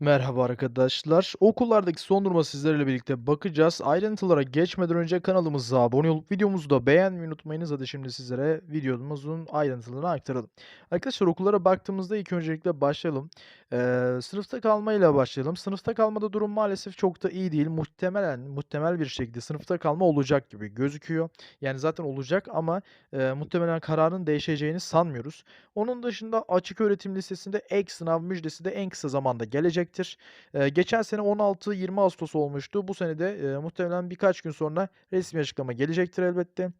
Merhaba arkadaşlar. Okullardaki son duruma sizlerle birlikte bakacağız. Ayrıntılara geçmeden önce kanalımıza abone olup videomuzu da beğenmeyi unutmayınız. Hadi şimdi sizlere videomuzun ayrıntılarını aktaralım. Arkadaşlar okullara baktığımızda ilk öncelikle başlayalım. Ee, sınıfta kalmayla başlayalım. Sınıfta kalmada durum maalesef çok da iyi değil. Muhtemelen, muhtemel bir şekilde sınıfta kalma olacak gibi gözüküyor. Yani zaten olacak ama e, muhtemelen kararın değişeceğini sanmıyoruz. Onun dışında açık öğretim listesinde ek sınav müjdesi de en kısa zamanda gelecektir. Eee, geçen sene 16-20 Ağustos olmuştu. Bu sene de, eee, muhtemelen birkaç gün sonra resmi açıklama gelecektir elbette.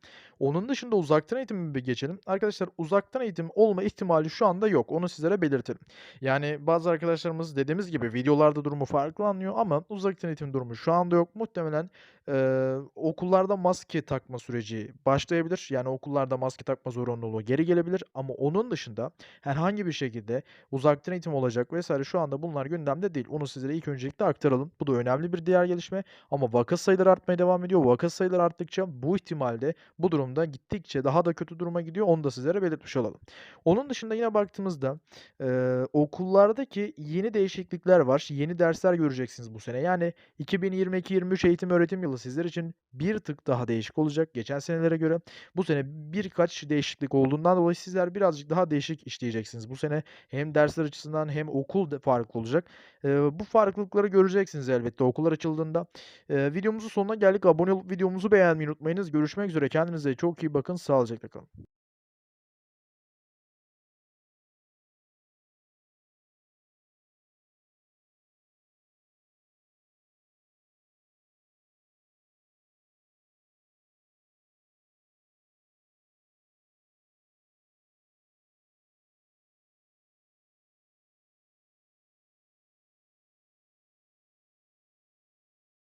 Onun dışında uzaktan eğitime bir geçelim. Arkadaşlar uzaktan eğitim olma ihtimali şu anda yok. Onu sizlere belirtelim. Yani bazı arkadaşlarımız dediğimiz gibi videolarda durumu farklı anlıyor ama uzaktan eğitim durumu şu anda yok. Muhtemelen, eee, okullarda maske takma süreci başlayabilir. Yani okullarda maske takma zorunluluğu geri gelebilir ama onun dışında herhangi bir şekilde uzaktan eğitim olacak vs. şu anda bunlar gündemde değil. Onu sizlere ilk öncelikle aktaralım. Bu da önemli bir diğer gelişme ama vaka sayıları artmaya devam ediyor. Vaka sayıları arttıkça bu ihtimalde bu durumda gittikçe daha da kötü duruma gidiyor. Onu da sizlere belirtmiş olalım. Onun dışında yine baktığımızda, eee, okullardaki yeni değişiklikler var. Yeni dersler göreceksiniz bu sene. Yani 2022-23 eğitim öğretim yılı sizler için bir tık daha değişik olacak geçen senelere göre. Bu sene birkaç değişiklik olduğundan dolayı sizler birazcık daha değişik işleyeceksiniz bu sene. Hem dersler açısından hem okul farklı olacak. Bu farklılıkları göreceksiniz elbette okullar açıldığında. Eee, videomuzun sonuna geldik. Abone olup videomuzu beğenmeyi unutmayınız. Görüşmek üzere. Kendinize çok iyi bakın. Sağlıcakla kalın.